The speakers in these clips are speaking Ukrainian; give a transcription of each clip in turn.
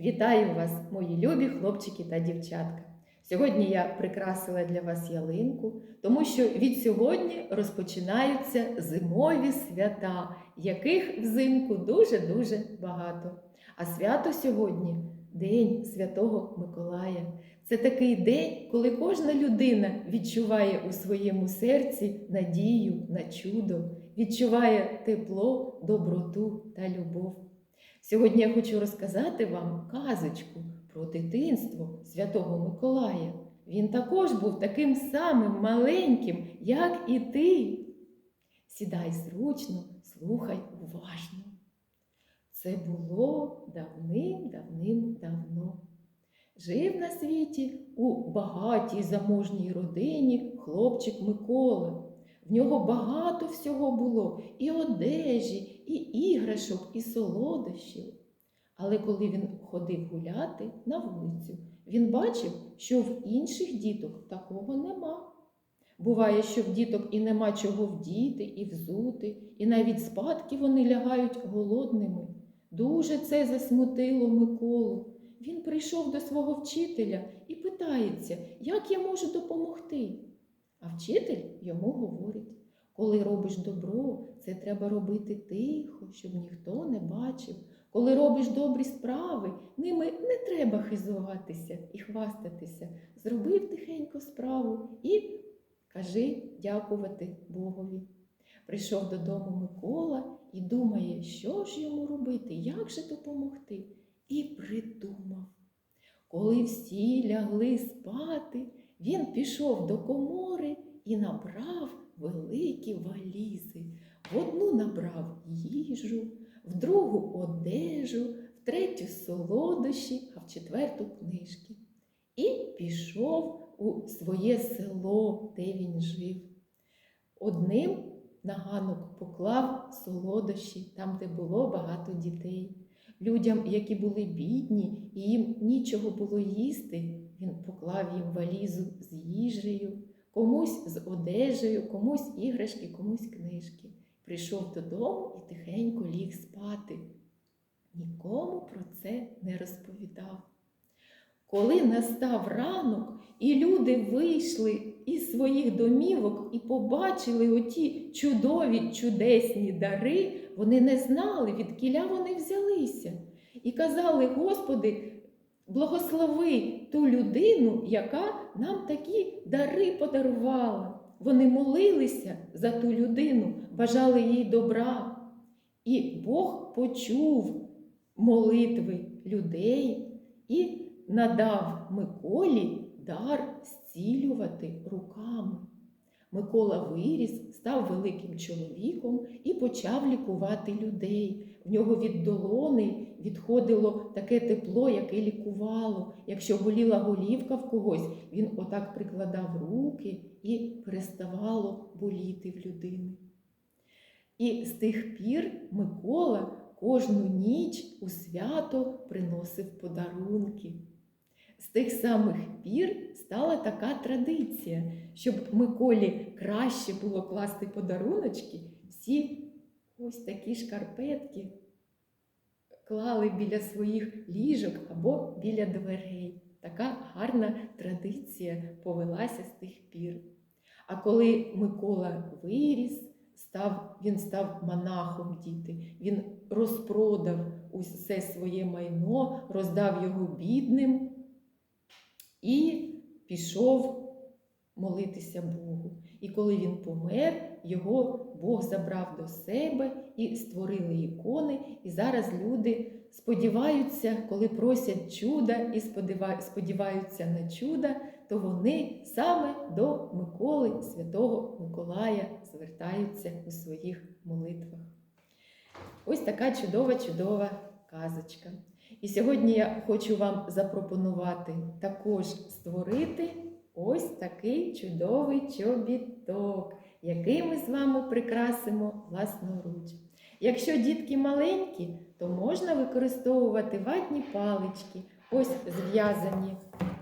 Вітаю вас, мої любі хлопчики та дівчатка. Сьогодні я прикрасила для вас ялинку, тому що від сьогодні розпочинаються зимові свята, яких взимку дуже-дуже багато. А свято сьогодні День Святого Миколая. Це такий день, коли кожна людина відчуває у своєму серці надію на чудо, відчуває тепло, доброту та любов. Сьогодні я хочу розказати вам казочку про дитинство Святого Миколая. Він також був таким самим маленьким, як і ти. Сідай зручно, слухай уважно. Це було давним-давним-давно. Жив на світі у багатій заможній родині хлопчик Микола. В нього багато всього було і одежі, і іграшок, і солодощів. Але коли він ходив гуляти на вулицю, він бачив, що в інших діток такого нема. Буває, що в діток і нема чого вдіти, і взути, і навіть спадки вони лягають голодними. Дуже це засмутило Миколу. Він прийшов до свого вчителя і питається, як я можу допомогти. А вчитель йому говорить: коли робиш добро, це треба робити тихо, щоб ніхто не бачив. Коли робиш добрі справи, ними не треба хизуватися і хвастатися. Зробив тихенько справу і кажи дякувати Богові. Прийшов додому Микола і думає, що ж йому робити, як же допомогти. І придумав. Коли всі лягли спати, він пішов до комори і набрав великі валізи. В одну набрав їжу, в другу одежу, в третю солодощі, а в четверту книжки. І пішов у своє село, де він жив. Одним на ганок поклав солодощі, там, де було багато дітей. Людям, які були бідні і їм нічого було їсти, він поклав їм валізу з їжею, комусь з одежею, комусь іграшки, комусь книжки. Прийшов додому і тихенько ліг спати. Нікому про це не розповідав. Коли настав ранок, і люди вийшли із своїх домівок і побачили оті чудові чудесні дари, вони не знали, від кіля вони взялися. І казали, Господи, благослови ту людину, яка нам такі дари подарувала. Вони молилися за ту людину, бажали їй добра. І Бог почув молитви людей і надав Миколі дар зцілювати руками. Микола виріс, став великим чоловіком і почав лікувати людей. В нього від долони відходило таке тепло, яке лікувало. Якщо боліла голівка в когось, він отак прикладав руки і переставало боліти в людини. І з тих пір Микола кожну ніч у свято приносив подарунки. З тих самих пір стала така традиція, щоб Миколі краще було класти подаруночки, всі ось такі шкарпетки клали біля своїх ліжок або біля дверей. Така гарна традиція повелася з тих пір. А коли Микола виріс, став, він став монахом діти, він розпродав усе своє майно, роздав його бідним і пішов молитися Богу. І коли він помер, його Бог забрав до себе і створили ікони. І зараз люди сподіваються, коли просять чуда і сподіваються на чуда, то вони саме до Миколи, Святого Миколая, звертаються у своїх молитвах. Ось така чудова-чудова казочка. І сьогодні я хочу вам запропонувати також створити ось такий чудовий чобіток, який ми з вами прикрасимо власноруч. Якщо дітки маленькі, то можна використовувати ватні палички, ось зв'язані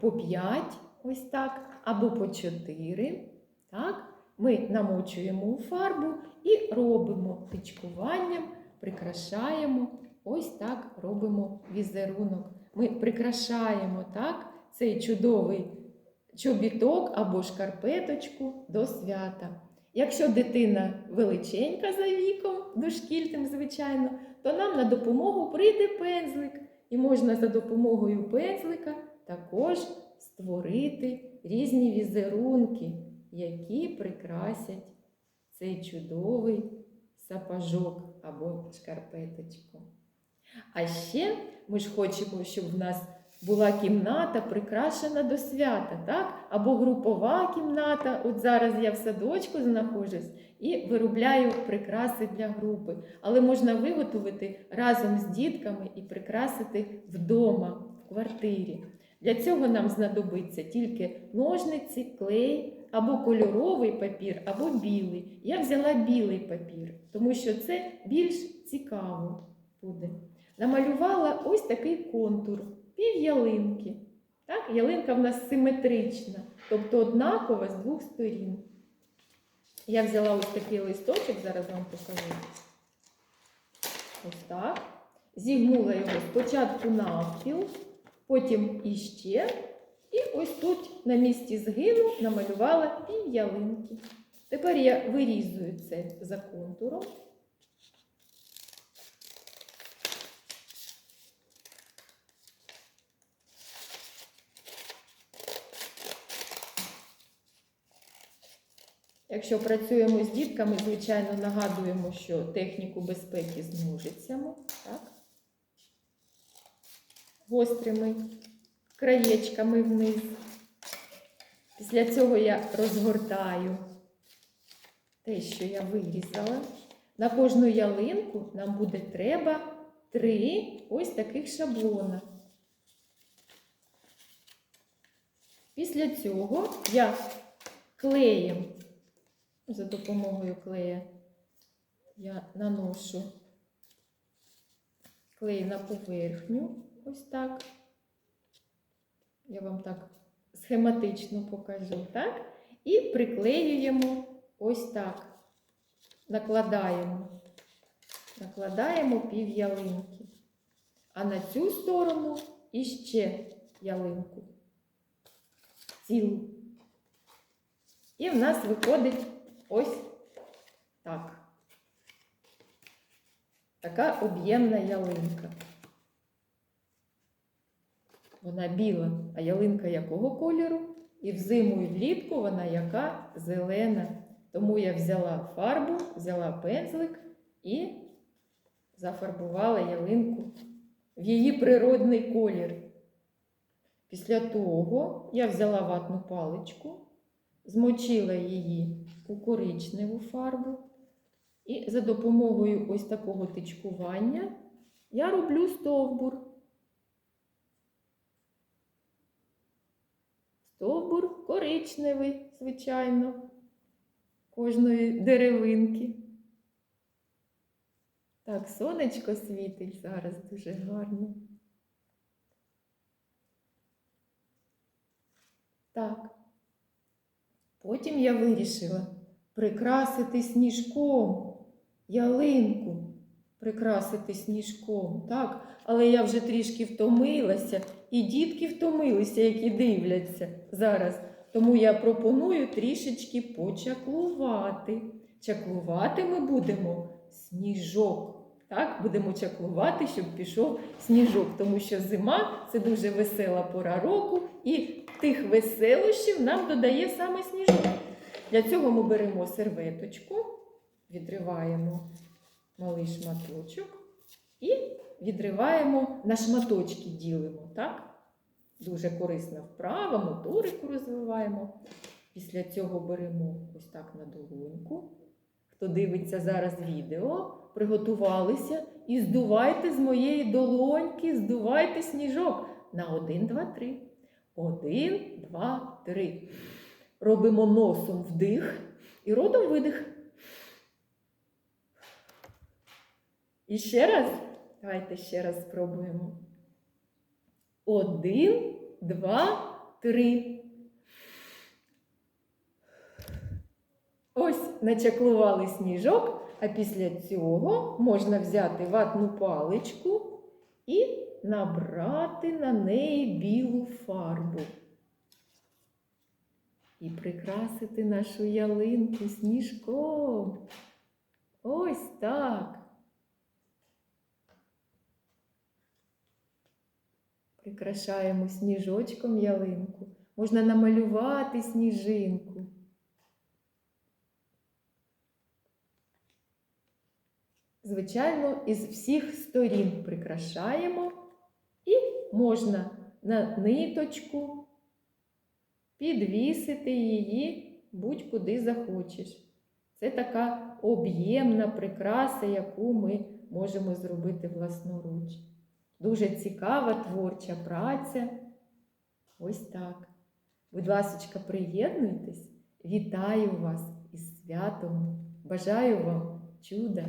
по 5, ось так, або по 4. Так? Ми намочуємо у фарбу і робимо тичкуванням, прикрашаємо. Ось так робимо візерунок. ми прикрашаємо так, цей чудовий чобіток або шкарпеточку до свята. Якщо дитина величенька за віком, дошкільним, звичайно, то нам на допомогу прийде пензлик. І можна за допомогою пензлика також створити різні візерунки, які прикрасять цей чудовий сапожок або шкарпеточку. А ще ми ж хочемо, щоб в нас була кімната прикрашена до свята, так? Або групова кімната. От зараз я в садочку знаходжусь і виробляю прикраси для групи. Але можна виготовити разом з дітками і прикрасити вдома, в квартирі. Для цього нам знадобиться тільки ножниці, клей, або кольоровий папір, або білий. Я взяла білий папір, тому що це більш цікаво буде. Намалювала ось такий контур, пів ялинки. Так, ялинка в нас симетрична, тобто однакова з двох сторін. Я взяла ось такий листочок, зараз вам покажу. Ось так. Зігнула його спочатку навпіл, потім іще. І ось тут на місці згину намалювала пів ялинки. Тепер я вирізую це за контуром. Якщо працюємо з дітками, звичайно, нагадуємо, що техніку безпеки з так? гострими краєчками вниз. Після цього я розгортаю те, що я вирізала. На кожну ялинку нам буде треба три ось таких шаблона. Після цього я клеєм, за допомогою клея, я наношу клей на поверхню, ось так. Я вам так схематично покажу, так? І приклеюємо ось так. Накладаємо. Накладаємо пів ялинки. А на цю сторону іще ялинку. Цілу. І в нас виходить ось так. Така об'ємна ялинка. Вона біла, а ялинка якого кольору? І взиму і влітку вона яка зелена. Тому я взяла фарбу, взяла пензлик і зафарбувала ялинку в її природний колір. Після того я взяла ватну паличку, змочила її у коричневу фарбу. І за допомогою ось такого тичкування я роблю стовбур. Стовбур коричневий, звичайно, кожної деревинки. Так, сонечко світить зараз дуже гарно. Так. Потім я вирішила прикрасити сніжком ялинку, прикрасити сніжком, так? Але я вже трішки втомилася, і дітки втомилися, які дивляться зараз. Тому я пропоную трішечки почаклувати. Чаклувати ми будемо сніжок. Так, будемо чаклувати, щоб пішов сніжок, тому що зима це дуже весела пора року, і тих веселощів нам додає саме сніжок. Для цього ми беремо серветочку, відриваємо малий шматочок і відриваємо на шматочки ділимо. так? Дуже корисна вправа, моторику розвиваємо. Після цього беремо ось так на долоньку. Хто дивиться зараз відео, приготувалися і здувайте з моєї долоньки, здувайте сніжок на 1, 2, 3. 1, 2, 3. Робимо носом вдих і ротом видих. І ще раз. Давайте ще раз спробуємо. Один, два, три. Ось начаклували сніжок, а після цього можна взяти ватну паличку і набрати на неї білу фарбу і прикрасити нашу ялинку сніжком. Ось так. Прикрашаємо сніжочком ялинку. Можна намалювати сніжинку. Звичайно, із всіх сторін прикрашаємо можна на ниточку підвісити її будь-куди захочеш. Це така об'ємна прикраса, яку ми можемо зробити власноруч. Дуже цікава творча праця. Ось так. Будь ласочка, приєднуйтесь. Вітаю вас із святом. Бажаю вам чуда,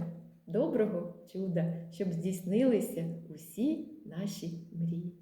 доброго чуда, щоб здійснилися усі наші мрії.